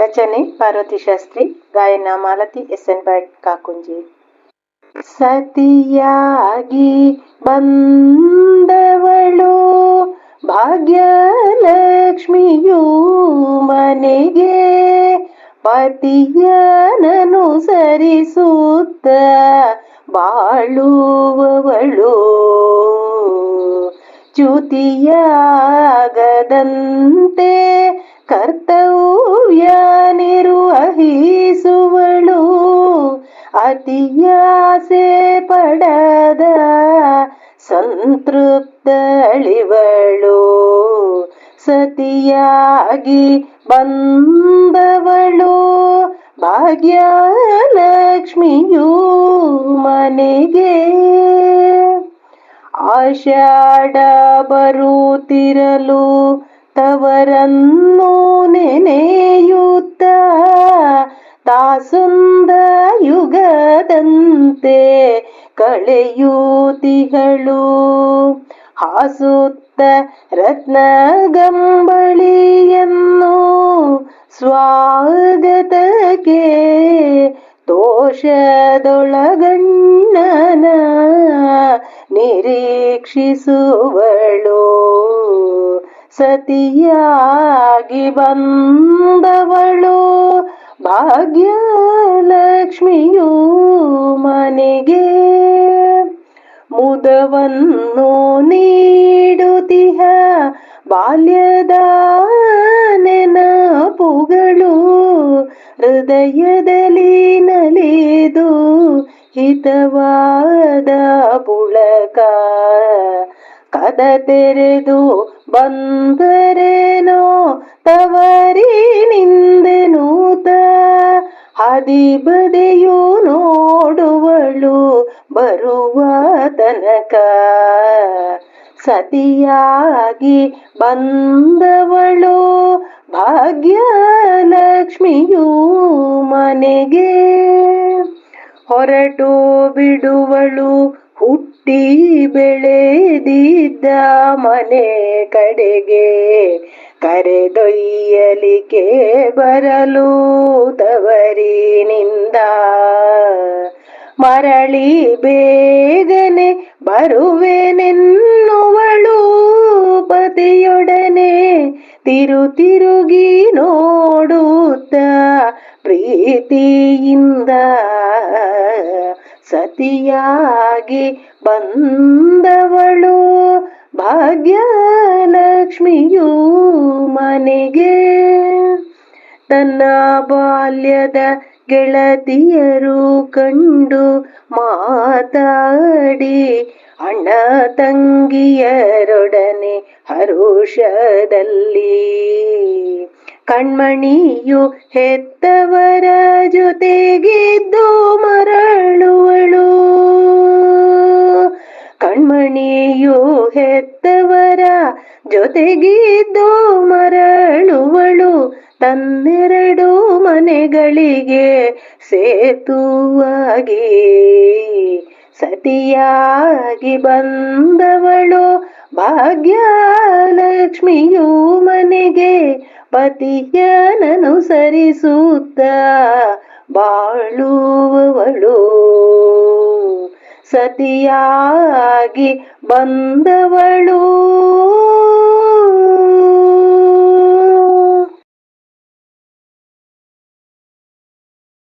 ರಚನೆ ಪಾರ್ವತಿ ಶಾಸ್ತ್ರಿ ಗಾಯನ Malathi S N Bhat Kakunji ಸತಿಯಾಗಿ ಬಂದವಳು ಭಾಗ್ಯಲಕ್ಷ್ಮಿಯು ಮನೆಗೆ ಪತಿಯನನು ಸರಿಸುತ್ತ ಬಾಳುವವಳು ಚ್ಯುತಿಯಾಗದಂತೆ ಕರ್ತವ್ಯ ನಿರ್ವಹಿಸುವಳು ಅತಿಯಾಸೆ ಪಡದ ಸಂತೃಪ್ತಳಿವಳು. ಸತಿಯಾಗಿ ಬಂದವಳು. ಭಾಗ್ಯಲಕ್ಷ್ಮಿಯು ಮನೆಗೆ ಆಷಾಢ ಬರುತ್ತಿರಲು ತವರನ್ನು ನೆನೆಯುತ್ತ ತಾಸುಂದ ಯುಗದಂತೆ ಕಳೆಯೂತಿಗಳು. ಹಾಸುತ್ತ ರತ್ನಗಂಬಳಿಯನ್ನು ಸ್ವಾಗತಕ್ಕೆ ದೋಷದೊಳಗಣ್ಣನ ನಿರೀಕ್ಷಿಸುವಳು. ಸತಿಯಾಗಿ ಬಂದವಳು. ಭಾಗ್ಯಲಕ್ಷ್ಮಿಯು ಮನೆಗೆ ಮುದವನ್ನು ನೀಡುತ್ತಿಹ ಬಾಲ್ಯದ ನೆನಪುಗಳು ಹೃದಯದಲ್ಲಿ ನಲಿದು ಹಿತವಾದ ಬುಳಕ ಕದ ತೆರೆದು ಬಂದರೇನೋ ತವರಿನಿಂದೆನೂತ ಹದಿ ಬದೆಯು ನೋಡುವಳು ಬರುವ ತನಕ. ಸತಿಯಾಗಿ ಬಂದವಳು ಭಾಗ್ಯಲಕ್ಷ್ಮಿಯು ಮನೆಗೆ ಹೊರಟು ಬಿಡುವಳು ಹುಟ್ಟಿ ಬೆಳೆದಿದ್ದ ಮನೆ ಕಡೆಗೆ ಕರೆದೊಯ್ಯಲಿಕೆ ಬರಲು ತವರಿನಿಂದ. ಮರಳಿ ಬೇಗನೆ ಬರುವೆನೆನ್ನುವಳು ಪತಿಯೊಡನೆ ತಿರು ತಿರುಗಿ ನೋಡುತ್ತ ಪ್ರೀತಿಯಿಂದ ಸತಿಯಾಗಿ ಬಂದವಳು ಭಾಗ್ಯಲಕ್ಷ್ಮಿಯು ಮನೆಗೆ. ತನ್ನ ಬಾಲ್ಯದ ಗೆಳತಿಯರು ಕಂಡು ಮಾತಾಡಿ ಅಣ್ಣ ತಂಗಿಯರೊಡನೆ ಹರುಷದಲ್ಲಿ. ಕಣ್ಮಣಿಯು ಹೆತ್ತವರ ಜೊತೆಗಿದ್ದು ಕಣ್ಮಣಿಯು ಹೆತ್ತವರ ಜೊತೆಗಿದ್ದು ಮರಳುವಳು. ತನ್ನೆರಡು ಮನೆಗಳಿಗೆ ಸೇತುವಾಗಿ ಸತಿಯಾಗಿ ಬಂದವಳು. ಭಾಗ್ಯಲಕ್ಷ್ಮಿಯು ಮನೆಗೆ ಪತಿಯನನುಸರಿಸುತ್ತ ಬಾಳುವವಳು. ಸತಿಯಾಗಿ ಬಂದವಳು.